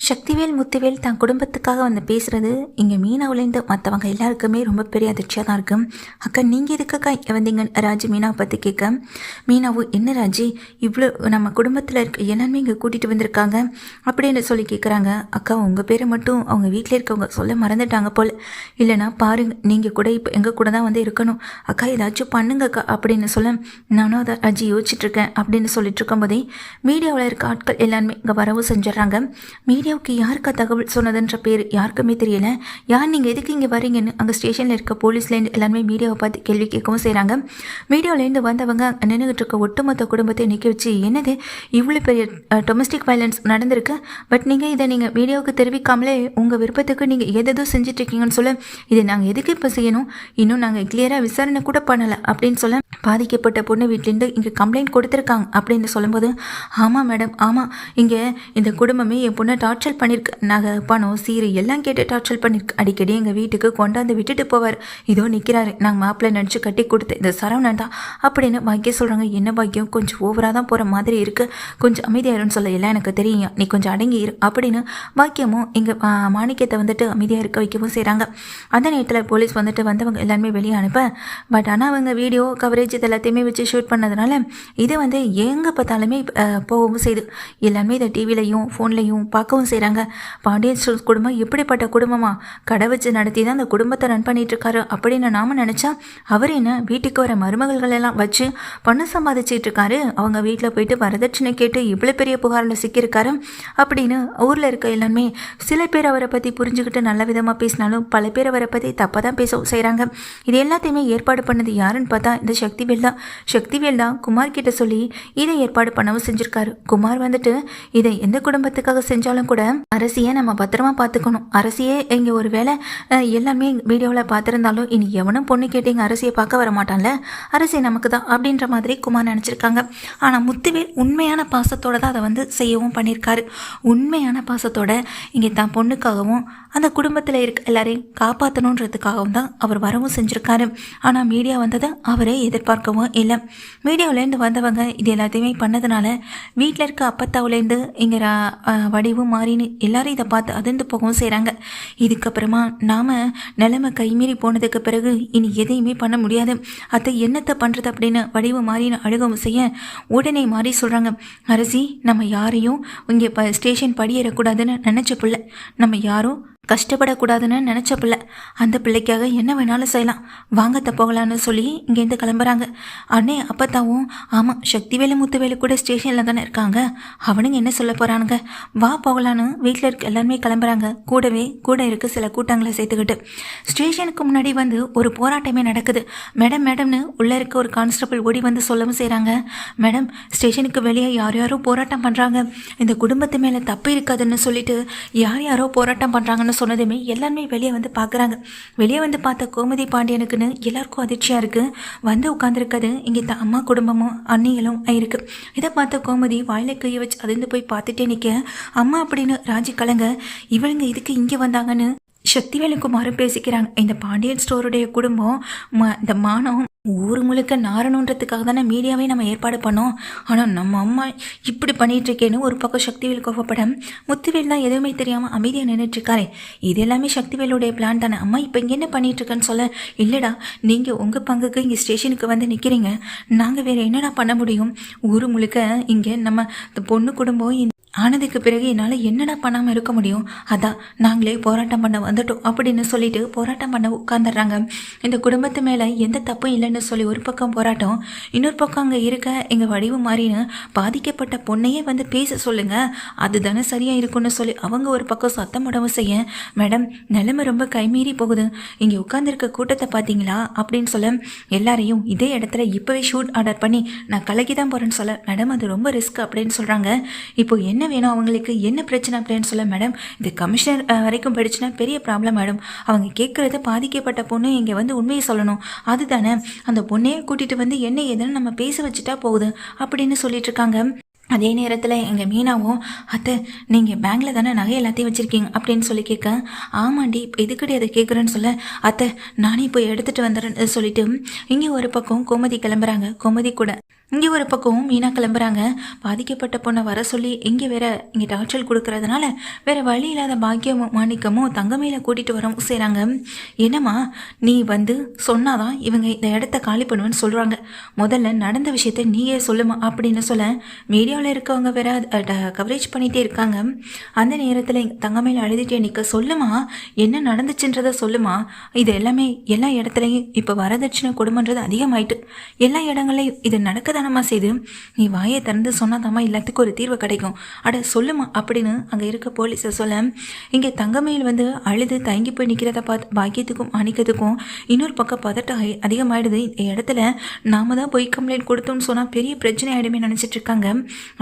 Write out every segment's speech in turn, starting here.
சக்திவேல் முத்துவேல் தன் குடும்பத்துக்காக வந்து பேசுறது இங்கே மீனாவிலேருந்து மற்றவங்க எல்லாருக்குமே ரொம்ப பெரிய அதிர்ச்சியாக தான் இருக்கும் அக்கா நீங்கள் இருக்கக்கா இங்க வந்தீங்க? ராஜி மீனாவை பற்றி கேட்க மீனாவும் என்ன ராஜி இவ்வளோ நம்ம குடும்பத்தில் இருக்க எல்லாருமே இங்கே கூட்டிகிட்டு வந்திருக்காங்க அப்படின்னு சொல்லி கேட்குறாங்க அக்கா உங்கள் பேரை மட்டும் அவங்க வீட்டில் இருக்கவங்க சொல்ல மறந்துட்டாங்க போல். இல்லைனா பாருங்க நீங்கள் கூட இப்போ எங்கள் கூட தான் வந்து இருக்கணும். அக்கா ஏதாச்சும் பண்ணுங்கக்கா அப்படின்னு சொல்ல நானும் அதை ராஜி யோசிச்சுட்டு இருக்கேன் அப்படின்னு சொல்லிட்டு இருக்கும்போதே மீடியாவில் இருக்க ஆட்கள் எல்லாருமே இங்கே வரவும் செஞ்சிடறாங்க. ஆர்யாவுக்கு யாருக்கா தகவல் சொன்னதுன்ற பேர் யாருக்குமே தெரியல. யார் நீங்கள் எதுக்கு இங்கே வரீங்கன்னு அங்கே ஸ்டேஷனில் இருக்க போலீஸ்லேருந்து எல்லாருமே மீடியாவை பார்த்து கேள்வி கேட்கவும் செய்கிறாங்க மீடியாவிலேருந்து வந்தவங்க நின்றுகிட்டு இருக்க ஒட்டுமொத்த குடும்பத்தை நிற்க வச்சு என்னது இவ்வளோ பெரிய டொமஸ்டிக் வயலன்ஸ் நடந்திருக்கு? பட் நீங்கள் இதை நீங்கள் மீடியாவுக்கு தெரிவிக்காமலே உங்கள் விருப்பத்துக்கு நீங்கள் எதோ செஞ்சுட்டு இருக்கீங்கன்னு சொல்ல இதை நாங்கள் எதுக்கு இப்போ செய்யணும்? இன்னும் நாங்கள் கிளியராக விசாரணை கூட பண்ணலை அப்படின்னு சொல்ல பாதிக்கப்பட்ட பொண்ணு வீட்டிலேருந்து இங்கே கம்ப்ளைண்ட் கொடுத்துருக்காங்க அப்படின்னு சொல்லும்போது ஆமாம் மேடம் ஆமாம் இங்கே இந்த குடும்பமே என் பொண்ணை டார்ச்சல் பண்ணியிருக்கு நகை பணம் சீரு எல்லாம் கேட்டு டார்ச்சர் பண்ணியிருக்கு அடிக்கடி எங்கள் வீட்டுக்கு கொண்டாந்து விட்டுட்டு போவார். இதோ நிற்கிறாரு நாங்கள் மாப்பிள்ளை நடிச்சு கட்டி கொடுத்து இந்த சரவணன் தான். அப்படின்னு பாக்கியம் சொல்கிறாங்க என்ன பாக்கியம் கொஞ்சம் ஓவராக தான் போகிற மாதிரி இருக்குது கொஞ்சம் அமைதியாயிரும்னு சொல்ல எல்லாம் எனக்கு தெரியும். நீ கொஞ்சம் அடங்கி இரு அப்படின்னு பாக்கியமும் எங்கள் மாணிக்கத்தை வந்துட்டு அமைதியாக இருக்க வைக்கவும் செய்கிறாங்க அந்த நேரத்தில் போலீஸ் வந்துட்டு வந்தவங்க எல்லாருமே வெளியே அனுப்ப பட் ஆனால் அவங்க வீடியோ கவரேஜ் இது எல்லாத்தையுமே வச்சு ஷூட் பண்ணதுனால இது வந்து எங்கே பார்த்தாலுமே போகவும் செய்யுது எல்லாமே இதை டிவிலையும் ஃபோன்லையும் பார்க்கவும் செய்கிறாங்க பாண்டியன் ஸ்டோர்ஸ் குடும்பம் எப்படிப்பட்ட குடும்பமா? கடை வச்சு நடத்தி தான் அந்த குடும்பத்தை ரன் பண்ணிட்டு இருக்காரு அப்படின்னு நாம நினச்சா அவர் என்ன வீட்டுக்கு வர மருமகள்கள் எல்லாம் வச்சு பணம் சம்பாதிச்சிட்டு இருக்காரு அவங்க வீட்டில் போயிட்டு வரதட்சணை கேட்டு இவ்வளோ பெரிய புகாரில் சிக்கியிருக்காரு அப்படின்னு ஊரில் இருக்க எல்லாருமே சில பேர் அவரை பற்றி புரிஞ்சுக்கிட்டு நல்ல விதமாக பேசினாலும் பல பேர் அவரை பற்றி தப்பாக தான் பேச செய்கிறாங்க இது எல்லாத்தையுமே ஏற்பாடு பண்ணது யாருன்னு பார்த்தா இந்த சக்திவேல் தான். சக்திவேல் தான் குமார் கிட்ட சொல்லி இதை ஏற்பாடு பண்ணவும் செஞ்சுருக்காரு. குமார் வந்துட்டு இதை எந்த குடும்பத்துக்காக செஞ்சாலும் கூட அரசியை நம்ம பத்திரமா பார்த்துக்கணும். அரசியே இங்கே ஒரு வேலை எல்லாமே வீடியோவில் பார்த்துருந்தாலும் இனி எவனும் பொண்ணு கேட்டு அரசியை பார்க்க வர மாட்டான்ல? அரசி நமக்கு தான் அப்படின்ற மாதிரி குமார் நினச்சிருக்காங்க. ஆனால் முத்துவேல் உண்மையான பாசத்தோட தான் அதை வந்து செய்யவும் பண்ணியிருக்காரு உண்மையான பாசத்தோட இங்கே தான் பொண்ணுக்காகவும் அந்த குடும்பத்தில் இருக்க எல்லாரையும் காப்பாற்றணுன்றதுக்காகவும் தான் அவர் வரவும் செஞ்சுருக்காரு. ஆனால் மீடியா வந்ததை அவரே எதிர்பார்க்கவும் இல்லை. மீடியாவிலேருந்து வந்தவங்க இது எல்லாத்தையுமே பண்ணதுனால வீட்டில் இருக்க அப்பத்தாவிலேருந்து இங்கே வடிவும் மாதிரின்னு எல்லாரும் இதை பார்த்து அதிர்ந்து போகவும் செய்கிறாங்க இதுக்கப்புறமா நாம் நிலைமை கைமீறி போனதுக்கு பிறகு இனி எதையுமே பண்ண முடியாது. அதை என்னத்தை பண்ணுறது அப்படின்னு வடிவு மாறின்னு அழுகவும் செய்ய உடனே மாறி சொல்கிறாங்க அரசி நம்ம யாரையும் இங்கே ப ஸ்டேஷன் படியேறக்கூடாதுன்னு நினச்ச பிள்ளை. நம்ம யாரும் கஷ்டப்படக்கூடாதுன்னு நினச்ச பிள்ளை. அந்த பிள்ளைக்காக என்ன வேணாலும் செய்யலாம். வாங்கத்த போகலான்னு சொல்லி இங்கேருந்து கிளம்புறாங்க. அண்ணே அப்பத்தாவும் ஆமாம் சக்திவேலு முத்துவேலு கூட ஸ்டேஷனில் தானே இருக்காங்க. அவனுங்க என்ன சொல்ல போகிறானுங்க வா போகலான்னு வீட்டில் இருக்க எல்லாருமே கிளம்புறாங்க. கூடவே கூட இருக்க சில கூட்டங்களை சேர்த்துக்கிட்டு. ஸ்டேஷனுக்கு முன்னாடி வந்து ஒரு போராட்டமே நடக்குது. மேடம் மேடம்னு உள்ளே இருக்க ஒரு கான்ஸ்டபிள் ஓடி வந்து சொல்லவும் செய்கிறாங்க மேடம் ஸ்டேஷனுக்கு வெளியே யார் யாரோ போராட்டம் பண்ணுறாங்க இந்த குடும்பத்து மேலே தப்பு இருக்காதுன்னு சொல்லிட்டு யார் யாரோ போராட்டம் பண்ணுறாங்கன்னு சொன்னதுமே எல்லாருமே வெளியே வந்து பார்க்குறாங்க. வெளியே வந்து பார்த்த கோமதி பாண்டியனுக்குன்னு எல்லாருக்கும் அதிர்ச்சியாக இருக்குது வந்து உட்காந்துருக்கிறது இங்கே த அம்மா குடும்பமும் அண்ணிகளும் இருக்குது இதை பார்த்த கோமதி வாயில கையை வச்சு அதிர்ந்து போய் பார்த்துட்டே நிற்க அம்மா அப்படின்னு ராஜி கலங்க இவளுங்க இதுக்கு இங்கே வந்தாங்கன்னு? சக்திவேலுக்குமாரும் பேசிக்கிறாங்க. இந்த பாண்டியன் ஸ்டோருடைய குடும்பம் ம இந்த மானம் ஊர் முழுக்க நாரணுன்றதுக்காக தானே மீடியாவே நம்ம ஏற்பாடு பண்ணோம். ஆனால் நம்ம அம்மா இப்படி பண்ணிட்டு இருக்கேன்னு ஒரு பக்கம் சக்திவேல் கோவப்பட முத்துவேல் தான் எதுவுமே தெரியாமல் அமைதியாக நின்றுட்டு இருக்காரே இது எல்லாமே சக்திவேலுடைய பிளான் தானே. அம்மா இப்போ இங்கே என்ன பண்ணிகிட்ருக்கேன்னு சொல்ல? இல்லைடா நீங்கள் உங்கள் பங்குக்கு இங்கே ஸ்டேஷனுக்கு வந்து நிற்கிறீங்க நாங்கள் வேறு என்னடா பண்ண முடியும்? ஊர் முழுக்க இங்கே நம்ம இந்த பொண்ணு குடும்பம் இந்த ஆனதுக்கு பிறகு என்னால் என்னடா பண்ணாமல் இருக்க முடியும்? அதான் நாங்களே போராட்டம் பண்ண வந்துட்டோம் அப்படின்னு சொல்லிட்டு போராட்டம் பண்ண உட்காந்துடுறாங்க இந்த குடும்பத்து மேலே எந்த தப்பும் இல்லைன்னு சொல்லி ஒரு பக்கம் போராட்டம் இன்னொரு பக்கம் அங்கே இருக்க எங்கள் வடிவு மாறின்னு பாதிக்கப்பட்ட பொண்ணையே வந்து பேச சொல்லுங்க. அதுதானே சரியாக இருக்கும்னு சொல்லி அவங்க ஒரு பக்கம் சத்தம் உடம்பு செய்ய மேடம் நிலைமை ரொம்ப கைமீறி போகுது. இங்கே உட்காந்துருக்க கூட்டத்தை பார்த்தீங்களா அப்படின்னு சொல்ல எல்லாரையும் இதே இடத்துல இப்போவே ஷூட் ஆர்டர் பண்ணி நான் கலக்கி தான் போகிறேன்னு சொல்ல மேடம் அது ரொம்ப ரிஸ்க் அப்படின்னு சொல்கிறாங்க இப்போ என்ன என்ன வேணும் அவங்களுக்கு? என்ன பிரச்சனை அப்படின்னு சொல்ல மேடம் இது கமிஷனர் வரைக்கும் போயிடுச்சுன்னா பெரிய ப்ராப்ளம் மேடம் அவங்க கேட்குறத பாதிக்கப்பட்ட பொண்ணு இங்கே வந்து உண்மையை சொல்லணும். அதுதானே அந்த பொண்ணையே கூட்டிகிட்டு வந்து என்ன ஏதுன்னு நம்ம பேச வச்சுட்டா போகுது அப்படின்னு சொல்லிட்டு இருக்காங்க. அதே நேரத்தில் எங்கள் மீனாவும் அத்தை நீங்கள் பேங்க்கில் தானே நகை எல்லாத்தையும் வச்சுருக்கீங்க? அப்படின்னு சொல்லி கேட்க ஆமாண்டி இப்போ எதுக்கடி அதை கேட்குறேன்னு சொல்ல? அத்தை நானே போய் எடுத்துகிட்டு வந்துடுறேன்னு சொல்லிட்டு இங்கே ஒரு பக்கம் கோமதி கிளம்புறாங்க. கோமதி கூட இங்கே ஒரு பக்கமும் மீனா கிளம்புறாங்க. பாதிக்கப்பட்ட பொண்ணை வர சொல்லி இங்கே வேற இங்கே டார்ச்சல் கொடுக்கறதுனால வேற வழி இல்லாத பாக்கியமும் மாணிக்கமும் தங்கமையில கூட்டிட்டு வரவும் செய்கிறாங்க என்னம்மா நீ வந்து சொன்னாதான் இவங்க இந்த இடத்த காலி பண்ணுவேன்னு சொல்கிறாங்க முதல்ல நடந்த விஷயத்த நீயே சொல்லுமா அப்படின்னு சொல்ல மீடியாவில் இருக்கவங்க வேற கவரேஜ் பண்ணிகிட்டே இருக்காங்க. அந்த நேரத்தில் தங்கமையில் அழுதுட்டே நிற்க சொல்லுமா என்ன நடந்துச்சுன்றதை சொல்லுமா. இது எல்லாமே எல்லா இடத்துலையும் இப்போ வரதட்சணை கொடுமன்றது அதிகமாயிட்டு. எல்லா இடங்களையும் இது நடக்குது நடக்கதானமா செய்து நீ வாயை திறந்து சொன்னாதாம்மா எல்லாத்துக்கும் ஒரு தீர்வு கிடைக்கும். அட சொல்லுமா அப்படின்னு அங்கே இருக்க போலீஸை சொல்ல இங்கே தங்கமையில் வந்து அழுது தயங்கி போய் நிற்கிறத பார்த்து பாக்கியத்துக்கும் அணிக்கிறதுக்கும் இன்னொரு பக்கம் பதட்டம் அதிகமாயிடுது. இந்த இடத்துல நாம தான் போய் கம்ப்ளைண்ட் கொடுத்தோம்னு சொன்னால் பெரிய பிரச்சனை ஆகிடுமே நினச்சிட்டு இருக்காங்க.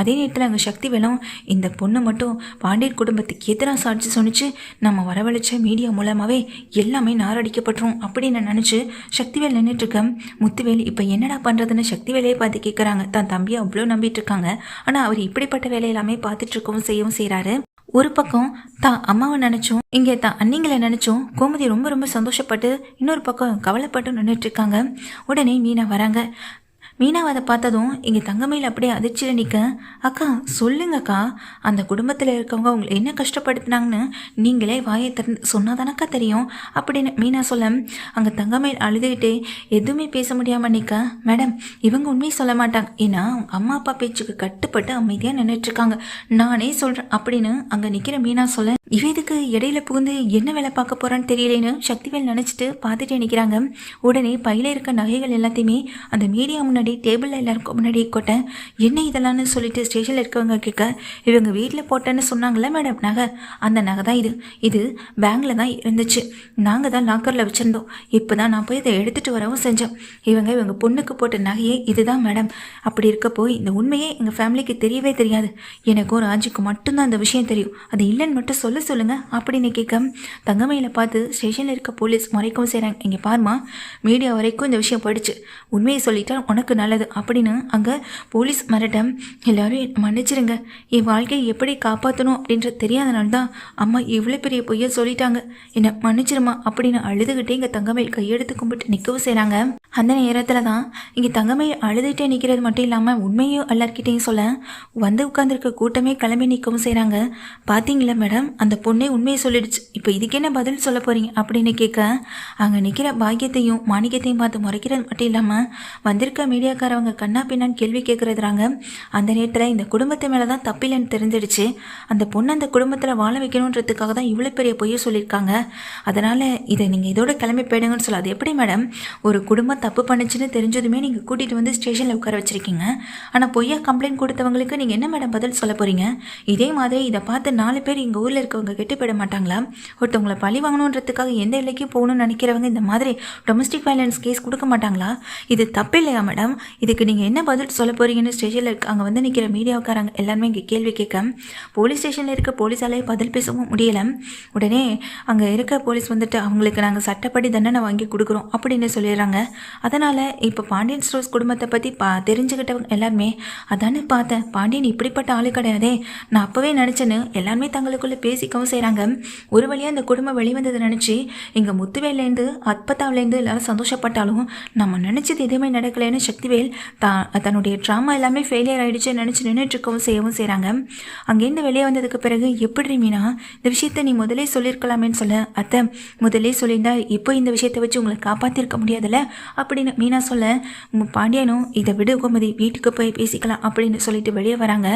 அதே நேரத்தில் அங்கே சக்தி வேலம் இந்த பொண்ணு மட்டும் பாண்டியர் குடும்பத்துக்கு எதிராக சாட்சி சொன்னிச்சு நம்ம வரவழைச்ச மீடியா மூலமாகவே எல்லாமே நாரடிக்கப்பட்டுரும் அப்படின்னு நினச்சி சக்திவேல் நின்றுட்டு இருக்க முத்துவேல் இப்போ என்னடா பண்ணுறதுன்னு சக்திவேலையே பார்த்து கேட்குறாங்க தான் தம்பியை அவ்வளோ நம்பிட்டு இருக்காங்க ஆனால் அவர் இப்படிப்பட்ட வேலையெல்லாமே பார்த்துட்டு இருக்கவும் செய்யவும் செய்கிறாரு ஒரு பக்கம் தான் அம்மாவை நினச்சும் இங்கே தான் அன்னிங்களை நினச்சும் கோமதி ரொம்ப ரொம்ப சந்தோஷப்பட்டு இன்னொரு பக்கம் கவலைப்பட்டு நின்றுட்டு இருக்காங்க உடனே மீனா வராங்க. மீனாவை அதை பார்த்ததும் இங்கே தங்கமையில் அப்படியே அதிர்ச்சியில் நிற்க அக்கா சொல்லுங்கக்கா. அந்த குடும்பத்தில் இருக்கவங்க உங்களை என்ன கஷ்டப்படுத்தினாங்கன்னு நீங்களே வாயை திறந்து சொன்னால் தானக்கா தெரியும்? அப்படின்னு மீனா சொல்ல அங்கே தங்கமையில் அழுதுகிட்டே எதுவுமே பேச முடியாமல் நிற்க மேடம் இவங்க உண்மையை சொல்ல மாட்டாங்க. ஏன்னா அவங்க அம்மா அப்பா பேச்சுக்கு கட்டுப்பட்டு அமைதியாக நின்றுட்டுருக்காங்க நானே சொல்கிறேன் அப்படின்னு அங்கே நிற்கிற மீனா சொல்ல இவ இடையில புகுந்து என்ன வேலை பார்க்க போறான்னு தெரியலேன்னு சக்திவேல் நினச்சிட்டு பார்த்துட்டே நிற்கிறாங்க உடனே பையில இருக்க நகைகள் எல்லாத்தையுமே அந்த மீடியா முன்னாடி முன்னாடி டேபிளில் எல்லாருக்கும் முன்னாடி கொட்டேன் என்ன இதெல்லாம்னு சொல்லிட்டு ஸ்டேஷனில் இருக்கவங்க கேட்க இவங்க வீட்டில் போட்டேன்னு சொன்னாங்களே மேடம் நகை? அந்த நகை தான் இது. இது பேங்கில் தான் இருந்துச்சு. நாங்கள் தான் லாக்கரில் வச்சுருந்தோம். இப்போ தான் நான் போய் இதை எடுத்துகிட்டு வரவும் செஞ்சோம் இவங்க இவங்க பொண்ணுக்கு போட்ட நகையே இதுதான் மேடம் அப்படி இருக்கப்போ இந்த உண்மையே எங்கள் ஃபேமிலிக்கு தெரியவே தெரியாது. எனக்கும் ராஜுக்கு மட்டும்தான் அந்த விஷயம் தெரியும். அது இல்லைன்னு மட்டும் சொல்ல சொல்லுங்கள் அப்படின்னு கேட்க தங்கமையில் பார்த்து ஸ்டேஷனில் இருக்க போலீஸ் மறைக்கவும் செய்கிறாங்க இங்கே பாருமா மீடியா வரைக்கும் இந்த விஷயம் போயிடுச்சு. உண்மையை சொல்லிட்டா உனக்கு நல்லது. அப்படின்னு அங்கே போலீஸ் மிரட்ட எல்லாரும் மன்னிச்சிருங்க. என் வாழ்க்கையை எப்படி காப்பாற்றணும் அப்படின்றது தெரியாதனால தான் அம்மா இவ்வளோ பெரிய பொய்யை சொல்லிட்டாங்க. என்னை மன்னிச்சிருமா அப்படின்னு அழுதுகிட்டே இங்கே தங்கமேல் கையெடுத்து கும்பிட்டு நிற்கவும் செய்கிறாங்க அந்த நேரத்தில் தான் இங்கே தங்கமேல் அழுதுகிட்டே நிற்கிறது மட்டும் இல்லாமல் உண்மையும் எல்லார்கிட்டையும் சொல்ல வந்து உட்காந்துருக்க கூட்டமே கிளம்பி நிற்கவும் செய்கிறாங்க பார்த்தீங்களா மேடம்? அந்த பொண்ணே உண்மையை சொல்லிடுச்சு. இப்போ இதுக்கு என்ன பதில் சொல்ல போகிறீங்க அப்படின்னு கேட்க அங்கே நிற்கிற பாக்கியத்தையும் மாணிக்கத்தையும் பார்த்து முறைக்கிறது மட்டும் இல்லாமல் வந்திருக்க மீடியாக்காரவங்க கண்ணா பின்னான்னு கேள்வி கேட்குறதுறாங்க அந்த நேரத்தில் இந்த குடும்பத்து மேலே தான் தப்பில்லைன்னு தெரிஞ்சிடுச்சு. அந்த பொண்ணு அந்த குடும்பத்தில் வாழ வைக்கணுன்றதுக்காக தான் இவ்வளோ பெரிய பொய்யை சொல்லியிருக்காங்க. அதனால் இதை நீங்கள் இதோட கிளம்பி போயிடுங்கன்னு சொல்ல. அது எப்படி மேடம்? ஒரு குடும்பம் தப்பு பண்ணுச்சுன்னு தெரிஞ்சதுமே நீங்கள் கூட்டிகிட்டு வந்து ஸ்டேஷனில் உட்கார வச்சிருக்கீங்க. ஆனால் பொய்யா கம்ப்ளைண்ட் கொடுத்தவங்களுக்கு நீங்கள் என்ன மேடம் பதில் சொல்ல போகிறீங்க இதே மாதிரி இதை பார்த்து நாலு பேர் எங்கள் ஊரில் இருக்கவங்க கெட்டு போயிட மாட்டாங்களா? ஒருத்தவங்களை பழி வாங்கணுன்றதுக்காக எந்த எல்லைக்கும் போகணும்னு நினைக்கிறவங்க இந்த மாதிரி டொமஸ்டிக் வயலன்ஸ் கேஸ் கொடுக்க மாட்டாங்களா? இது தப்பு இல்லையா மேடம்? இதுக்கு நீங்கள் என்ன பதில் சொல்ல போகிறீங்கன்னு ஸ்டேஷனில் இருக்க அங்கே வந்து நிற்கிற மீடியாவுக்காரங்க எல்லாருமே இங்கே கேள்வி கேட்க போலீஸ் ஸ்டேஷனில் இருக்க போலீஸாலே பதில் பேசவும் முடியலை. உடனே அங்கே இருக்க போலீஸ் வந்துட்டு அவங்களுக்கு நாங்கள் சட்டப்படி தண்டனை வாங்கி கொடுக்குறோம் அப்படின்னு சொல்லிடுறாங்க. அதனால் இப்போ பாண்டியன் ஸ்டோர்ஸ் குடும்பத்தை பற்றி பா தெரிஞ்சுக்கிட்டவங்க எல்லாருமே அதானே பார்த்தேன். பாண்டியன் இப்படிப்பட்ட ஆளு கிடையாதே நான் அப்போவே நினச்சேன்னு எல்லாருமே தங்களுக்குள்ளே பேசிக்கவும் செய்கிறாங்க ஒரு வழியாக அந்த குடும்பம் வெளிவந்ததை நினச்சி இங்கே முத்துவேலேருந்து அற்பத்தாவிலேருந்து எல்லாரும் சந்தோஷப்பட்டாலும் நம்ம நினச்சது எதுவுமே நடக்கலைன்னு சக்தி சக்திவேல் தான் தன்னுடைய ட்ராமா எல்லாமே ஃபெயிலியர் ஆகிடுச்சு நினச்சி நின்றுட்டுருக்கவும் செய்யவும் செய்கிறாங்க அங்கேருந்து வெளியே வந்ததுக்கு பிறகு எப்படி மீனா இந்த விஷயத்தை நீ முதலே சொல்லியிருக்கலாமேன்னு சொல்ல அத்தை முதலே சொல்லியிருந்தா இப்போ இந்த விஷயத்தை வச்சு உங்களை காப்பாற்றிருக்க முடியாதுல்ல? அப்படின்னு மீனா சொல்ல உங்கள் பாண்டியனும் இதை விடு கோமதி வீட்டுக்கு போய் பேசிக்கலாம் அப்படின்னு சொல்லிட்டு வெளியே வராங்க.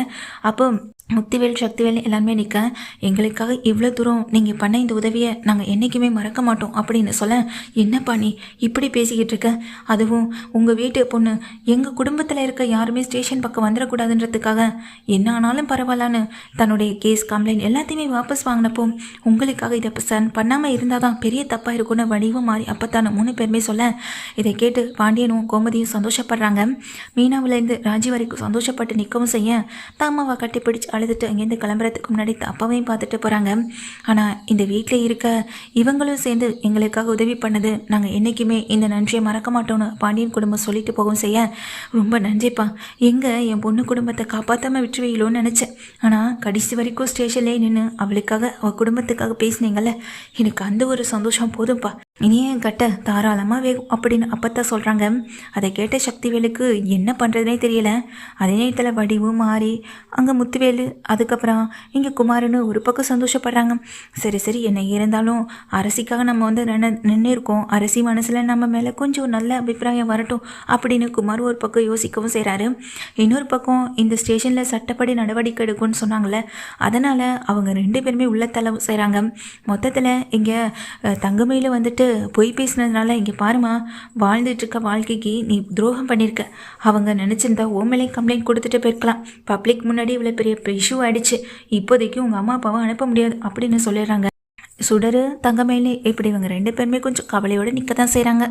அப்போ முத்துவேல் சக்திவேல் எல்லாருமே நிற்க எங்களுக்காக இவ்வளோ தூரம் நீங்கள் பண்ண இந்த உதவியை நாங்கள் என்றைக்குமே மறக்க மாட்டோம் அப்படின்னு சொல்ல என்னப்பா நீ இப்படி பேசிக்கிட்டு இருக்க? அதுவும் உங்கள் வீட்டு பொண்ணு எங்கள் குடும்பத்தில் இருக்க யாருமே ஸ்டேஷன் பக்கம் வந்துடக்கூடாதுன்றதுக்காக என்ன ஆனாலும் பரவாயில்லான்னு தன்னுடைய கேஸ் கம்ப்ளைண்ட் எல்லாத்தையுமே வாபஸ் வாங்கினப்போ உங்களுக்காக இதை சன் பண்ணாமல் இருந்தால் தான் பெரிய தப்பாக இருக்கும்னு வடிவம் மாறி அப்பத்தான மூணு பேருமே சொல்ல இதை கேட்டு பாண்டியனும் கோமதியும் சந்தோஷப்படுறாங்க. மீனாவிலேருந்து ராஜி வரைக்கும் சந்தோஷப்பட்டு நிற்கவும் செய்ய தாமாவை கட்டிப்பிடிச்சு அழுதுட்டு அங்கேருந்து கிளம்புறதுக்கு முன்னாடி தப்பாவையும் பார்த்துட்டு போகிறாங்க ஆனால் இந்த வீட்டில் இருக்க இவங்களும் சேர்ந்து எங்களுக்காக உதவி பண்ணது நாங்கள் என்றைக்குமே இந்த நன்றியை மறக்க மாட்டோம்னு பாண்டியன் குடும்பம் சொல்லிட்டு செய்ய. ரொம்ப நன்றிப்பா. எங்கே என் பொண்ணு குடும்பத்தை காப்பாற்றாமல் விட்டுருவீங்களோன்னு நினச்சேன். ஆனால் கடைசி வரைக்கும் ஸ்டேஷன்லேயே நின்று அவளுக்காக அவள் குடும்பத்துக்காக பேசுனீங்கல்ல. எனக்கு அந்த ஒரு சந்தோஷம் போதும்ப்பா இனியே கட்ட தாராளமாக வேகும் அப்படின்னு அப்பத்தான் சொல்கிறாங்க அதை கேட்ட சக்திவேலுக்கு என்ன பண்ணுறதுனே தெரியல. அதே நேரத்தில் வடிவு மாறி அங்கே முத்துவேலு அதுக்கப்புறம் இங்கே குமாருன்னு ஒரு பக்கம் சந்தோஷப்படுறாங்க. சரி சரி என்ன இருந்தாலும் அரசிக்காக நம்ம வந்து நின்று இருக்கோம் அரசி மனசில் நம்ம மேலே கொஞ்சம் நல்ல அபிப்பிராயம் வரட்டும் அப்படின்னு குமார் ஒரு பக்கம் யோசிக்கவும் செய்கிறாரு இன்னொரு பக்கம் இந்த ஸ்டேஷனில் சட்டப்படி நடவடிக்கை எடுக்கும்னு சொன்னாங்களே அதனால் அவங்க ரெண்டு பேருமே உள்ளத்தலை செய்கிறாங்க மொத்தத்தில் இங்கே தங்கமையில் வந்துட்டு பொய் பேசினதுனால இங்கே பாருமா வாழ்ந்துட்டு இருக்க வாழ்க்கைக்கு நீ துரோகம் பண்ணியிருக்க அவங்க நினச்சிருந்தா ஓமலே கம்ப்ளைண்ட் கொடுத்துட்டு போயிருக்கலாம். பப்ளிக் முன்னாடி இவ்வளோ பெரிய இஷ்யூ ஆயிடுச்சு. இப்போதைக்கு உங்கள் அம்மா அப்பாவை அனுப்ப முடியாது அப்படின்னு சொல்லிடுறாங்க. சுடரு தங்கமேலே இப்படி இவங்க ரெண்டு பேருமே கொஞ்சம் கவலையோடு நிற்க தான் செய்கிறாங்க